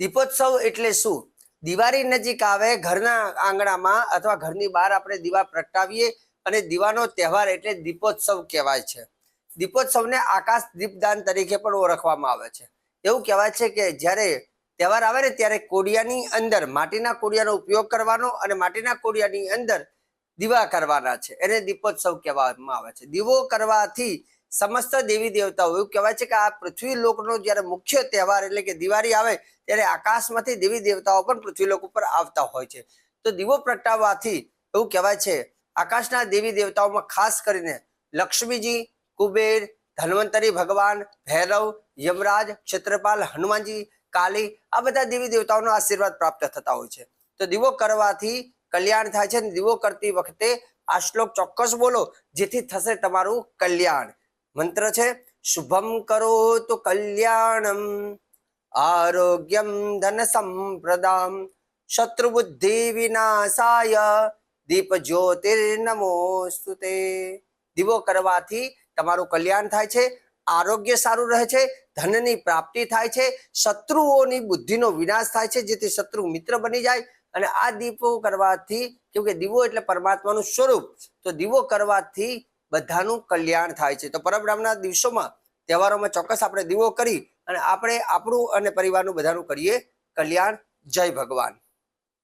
દીપોત્સવ એટલે શું? દિવાળી નજીક આવે, ઘરના આંગણામાં અથવા ઘરની બહાર આપણે દીવા પ્રગટાવીએ અને દીવાનો તહેવાર એટલે દીપોત્સવ કહેવાય છે. દીપોત્સવને આકાશ દીપદાન તરીકે પણ ઓળખવામાં આવે છે. એવું કહેવાય છે કે જ્યારે તહેવાર આવે ને ત્યારે કોડિયાની અંદર, માટીના કોડિયાનો ઉપયોગ કરવાનો અને માટીના કોડિયાની અંદર દીવા કરવાના છે. એને દીપોત્સવ કહેવામાં આવે છે. દીવો કરવાથી સમસ્ત દેવી દેવતાઓ, એવું કહેવાય છે કે આ પૃથ્વી લોકનો જ્યારે મુખ્ય તહેવાર એટલે કે દિવાળી આવે, ત્યારે આકાશમાંથી દેવી દેવતાઓ પણ પૃથ્વી લોક ઉપર આવતા હોય છે. તો દીવો પ્રગટાવવાથી એવું કહેવાય છે, આકાશના દેવી દેવતાઓમાં ખાસ કરીને લક્ષ્મીજી, કુબેર, ધન્વંતરી ભગવાન, ભૈરવ, યમરાજ, ક્ષેત્રપાલ, હનુમાનજી, કાલી, આ બધા દેવી દેવતાઓનો આશીર્વાદ પ્રાપ્ત થતા હોય છે. તો દીવો કરવાથી કલ્યાણ થાય છે દીવો કરતી વખતે આ શ્લોક ચોક્કસ બોલો, જેથી થશે તમારું કલ્યાણ. મંત્ર છે, શુભમ કરો તો કલ્યાણમ, આરોગ્યમ ધન સંપ્રદામ શત્રુ બુદ્ધિ વિનાશાય, દીપ જ્યોતિર્નમોસ્તુ તે. દીવો કરવાથી તમારું કલ્યાણ થાય છે, આરોગ્ય સારું રહે છે, ધનની પ્રાપ્તિ થાય છે, શત્રુઓની બુદ્ધિનો વિનાશ થાય છે, જેથી શત્રુ મિત્ર બની જાય. અને આ દીપો કરવાથી, કેમ કે દીવો એટલે પરમાત્માનું સ્વરૂપ, તો દીવો કરવાથી બધાનું કલ્યાણ થાય છે. તો પરબરામના દિવસોમાં, તહેવારોમાં ચોક્કસ આપણે દીવો કરી અને આપણે આપણું અને પરિવારનું બધાનું કરીએ કલ્યાણ. જય ભગવાન.